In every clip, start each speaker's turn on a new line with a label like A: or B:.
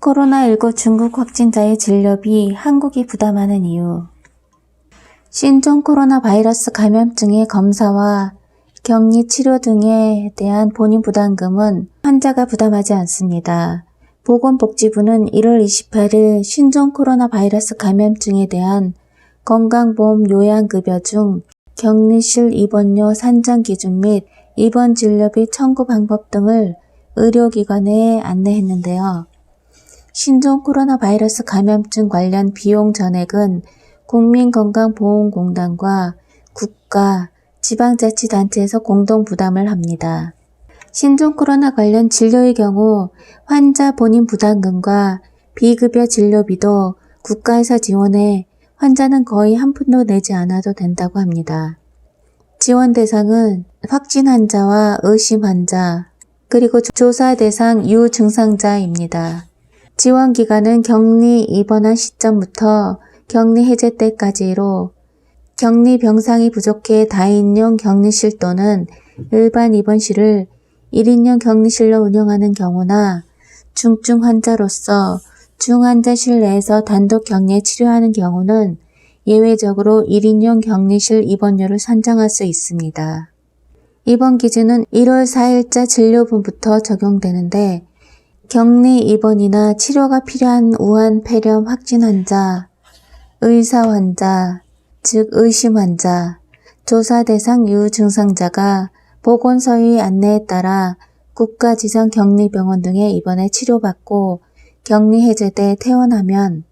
A: 코로나19 중국 확진자의 진료비 한국이 부담하는 이유. 신종 코로나 바이러스 감염증의 검사와 격리 치료 등에 대한 본인 부담금은 환자가 부담하지 않습니다. 보건복지부는 1월 28일 신종 코로나 바이러스 감염증에 대한 건강보험 요양급여 중 격리실 입원료 산정 기준 및 입원 진료비 청구 방법 등을 의료기관에 안내했는데요. 신종 코로나 바이러스 감염증 관련 비용 전액은 국민건강보험공단과 국가, 지방자치단체에서 공동 부담을 합니다. 신종 코로나 관련 진료의 경우 환자 본인 부담금과 비급여 진료비도 국가에서 지원해 환자는 거의 한 푼도 내지 않아도 된다고 합니다. 지원 대상은 확진 환자와 의심 환자, 그리고 조사 대상 유증상자입니다. 지원 기간은 격리 입원한 시점부터 격리 해제 때까지로 격리 병상이 부족해 다인용 격리실 또는 일반 입원실을 1인용 격리실로 운영하는 경우나 중증 환자로서 중환자실 내에서 단독 격리에 치료하는 경우는 예외적으로 1인용 격리실 입원료를 산정할 수 있습니다. 입원 기준은 1월 4일자 진료분부터 적용되는데 격리 입원이나 치료가 필요한 우한 폐렴 확진 환자, 의사 환자, 즉 의심 환자, 조사 대상 유증상자가 보건소의 안내에 따라 국가지정 격리병원 등에 입원해 치료받고 격리 해제돼 퇴원하면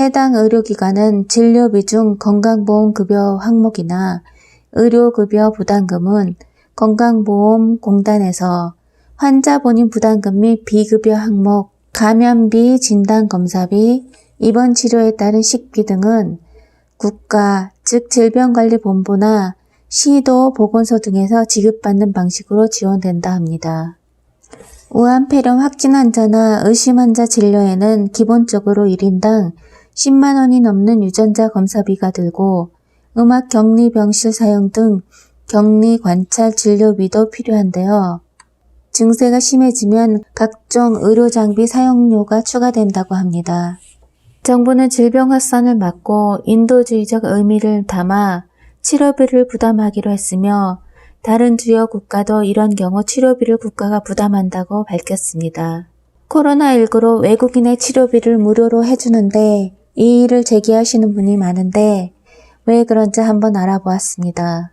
A: 해당 의료기관은 진료비 중 건강보험급여 항목이나 의료급여 부담금은 건강보험공단에서 환자 본인 부담금 및 비급여 항목, 감염비, 진단검사비, 입원 치료에 따른 식비 등은 국가, 즉 질병관리본부나 시도, 보건소 등에서 지급받는 방식으로 지원된다 합니다. 우한 폐렴 확진 환자나 의심 환자 진료에는 기본적으로 1인당 10만 원이 넘는 유전자 검사비가 들고 음악 격리 병실 사용 등 격리 관찰 진료비도 필요한데요. 증세가 심해지면 각종 의료 장비 사용료가 추가된다고 합니다. 정부는 질병 확산을 막고 인도주의적 의미를 담아 치료비를 부담하기로 했으며 다른 주요 국가도 이런 경우 치료비를 국가가 부담한다고 밝혔습니다. 코로나19로 외국인의 치료비를 무료로 해주는데 이 일을 제기하시는 분이 많은데 왜 그런지 한번 알아보았습니다.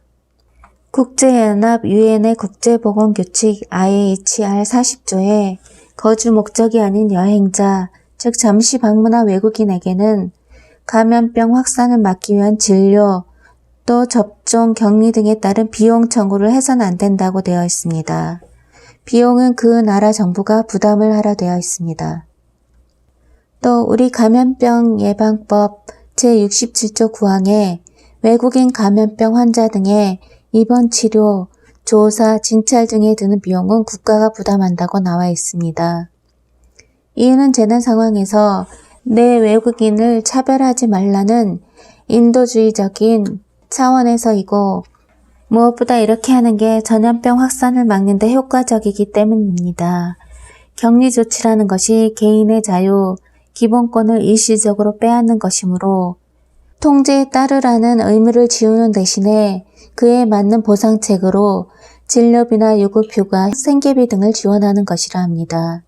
A: 국제연합 유엔의 국제보건규칙 IHR 40조에 거주 목적이 아닌 여행자, 즉 잠시 방문한 외국인에게는 감염병 확산을 막기 위한 진료, 또 접종, 격리 등에 따른 비용 청구를 해서는 안 된다고 되어 있습니다. 비용은 그 나라 정부가 부담을 하라 되어 있습니다. 또 우리 감염병 예방법 제67조 9항에 외국인 감염병 환자 등의 입원 치료, 조사, 진찰 등에 드는 비용은 국가가 부담한다고 나와 있습니다. 이유는 재난 상황에서 내 외국인을 차별하지 말라는 인도주의적인 차원에서이고 무엇보다 이렇게 하는 게 전염병 확산을 막는 데 효과적이기 때문입니다. 격리 조치라는 것이 개인의 자유, 기본권을 일시적으로 빼앗는 것이므로 통제에 따르라는 의무를 지우는 대신에 그에 맞는 보상책으로 진료비나 유급휴가, 생계비 등을 지원하는 것이라 합니다.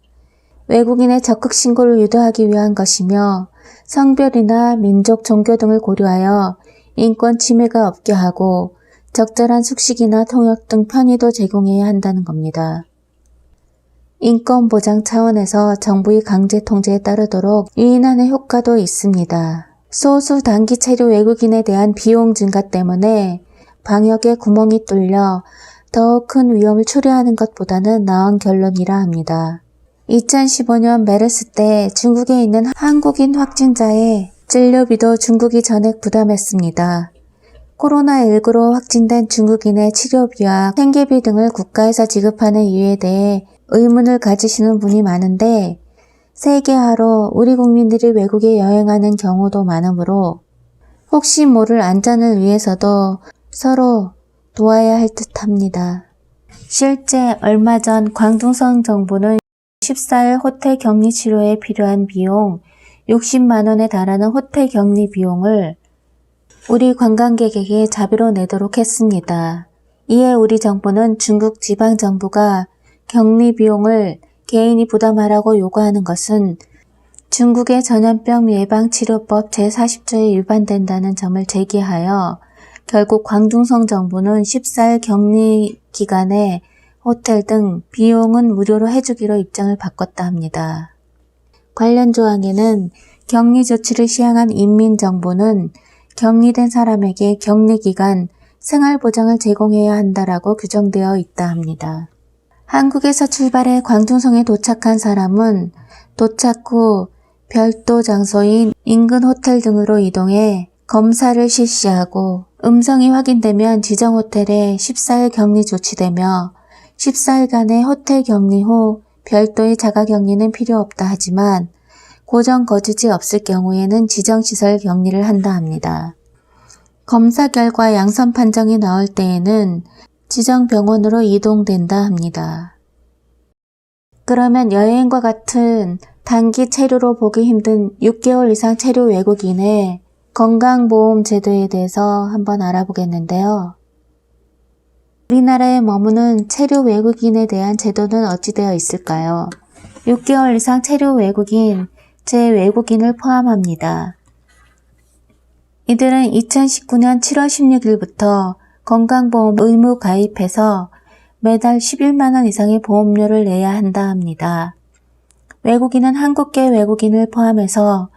A: 외국인의 적극 신고를 유도하기 위한 것이며 성별이나 민족, 종교 등을 고려하여 인권 침해가 없게 하고 적절한 숙식이나 통역 등 편의도 제공해야 한다는 겁니다. 인권 보장 차원에서 정부의 강제 통제에 따르도록 유인하는 효과도 있습니다. 소수 단기 체류 외국인에 대한 비용 증가 때문에 방역에 구멍이 뚫려 더 큰 위험을 초래하는 것보다는 나은 결론이라 합니다. 2015년 메르스 때 중국에 있는 한국인 확진자의 진료비도 중국이 전액 부담했습니다. 코로나19로 확진된 중국인의 치료비와 생계비 등을 국가에서 지급하는 이유에 대해 의문을 가지시는 분이 많은데 세계화로 우리 국민들이 외국에 여행하는 경우도 많으므로 혹시 모를 안전을 위해서도 서로 도와야 할 듯합니다. 실제 얼마 전 광둥성 정부는 14일 호텔 격리 치료에 필요한 비용 60만 원에 달하는 호텔 격리 비용을 우리 관광객에게 자비로 내도록 했습니다. 이에 우리 정부는 중국 지방정부가 격리 비용을 개인이 부담하라고 요구하는 것은 중국의 전염병 예방치료법 제40조에 위반된다는 점을 제기하여 결국 광둥성 정부는 14일 격리 기간에 호텔 등 비용은 무료로 해주기로 입장을 바꿨다 합니다. 관련 조항에는 격리 조치를 시행한 인민정부는 격리된 사람에게 격리 기간 생활보장을 제공해야 한다라고 규정되어 있다 합니다. 한국에서 출발해 광둥성에 도착한 사람은 도착 후 별도 장소인 인근 호텔 등으로 이동해 검사를 실시하고 음성이 확인되면 지정 호텔에 14일 격리 조치되며 14일간의 호텔 격리 후 별도의 자가 격리는 필요 없다 하지만 고정 거주지 없을 경우에는 지정시설 격리를 한다 합니다. 검사 결과 양성 판정이 나올 때에는 지정 병원으로 이동된다 합니다. 그러면 여행과 같은 단기 체류로 보기 힘든 6개월 이상 체류 외국인의 건강보험 제도에 대해서 한번 알아보겠는데요. 우리나라에 머무는 체류 외국인에 대한 제도는 어찌 되어 있을까요? 6개월 이상 체류 외국인, 제 외국인을 포함합니다. 이들은 2019년 7월 16일부터 건강보험 의무 가입해서 매달 11만원 이상의 보험료를 내야 한다 합니다. 외국인은 한국계 외국인을 포함해서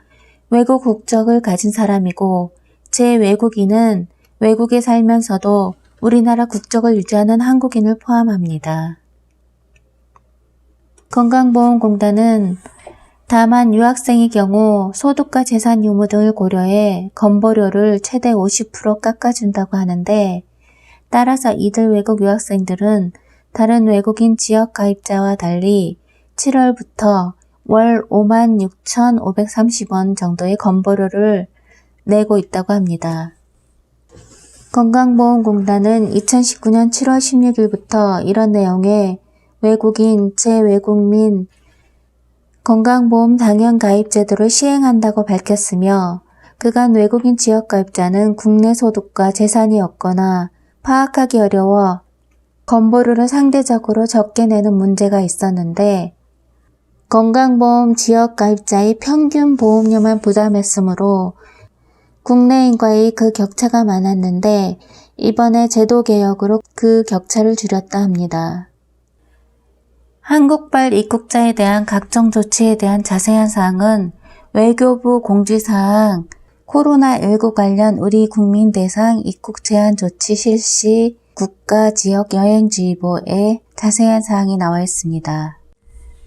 A: 외국 국적을 가진 사람이고 제 외국인은 외국에 살면서도 우리나라 국적을 유지하는 한국인을 포함합니다. 건강보험공단은 다만 유학생의 경우 소득과 재산 유무 등을 고려해 건보료를 최대 50% 깎아준다고 하는데 따라서 이들 외국 유학생들은 다른 외국인 지역 가입자와 달리 7월부터 월 56,530원 정도의 건보료를 내고 있다고 합니다. 건강보험공단은 2019년 7월 16일부터 이런 내용의 외국인, 재외국민 건강보험 당연 가입 제도를 시행한다고 밝혔으며 그간 외국인 지역 가입자는 국내 소득과 재산이 없거나 파악하기 어려워 건보료를 상대적으로 적게 내는 문제가 있었는데 건강보험 지역 가입자의 평균 보험료만 부담했으므로 국내인과의 그 격차가 많았는데 이번에 제도 개혁으로 그 격차를 줄였다 합니다. 한국발 입국자에 대한 각종 조치에 대한 자세한 사항은 외교부 공지사항 코로나19 관련 우리 국민 대상 입국 제한 조치 실시 국가 지역 여행주의보에 자세한 사항이 나와 있습니다.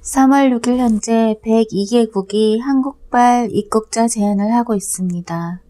A: 3월 6일 현재 102개국이 한국발 입국자 제한을 하고 있습니다.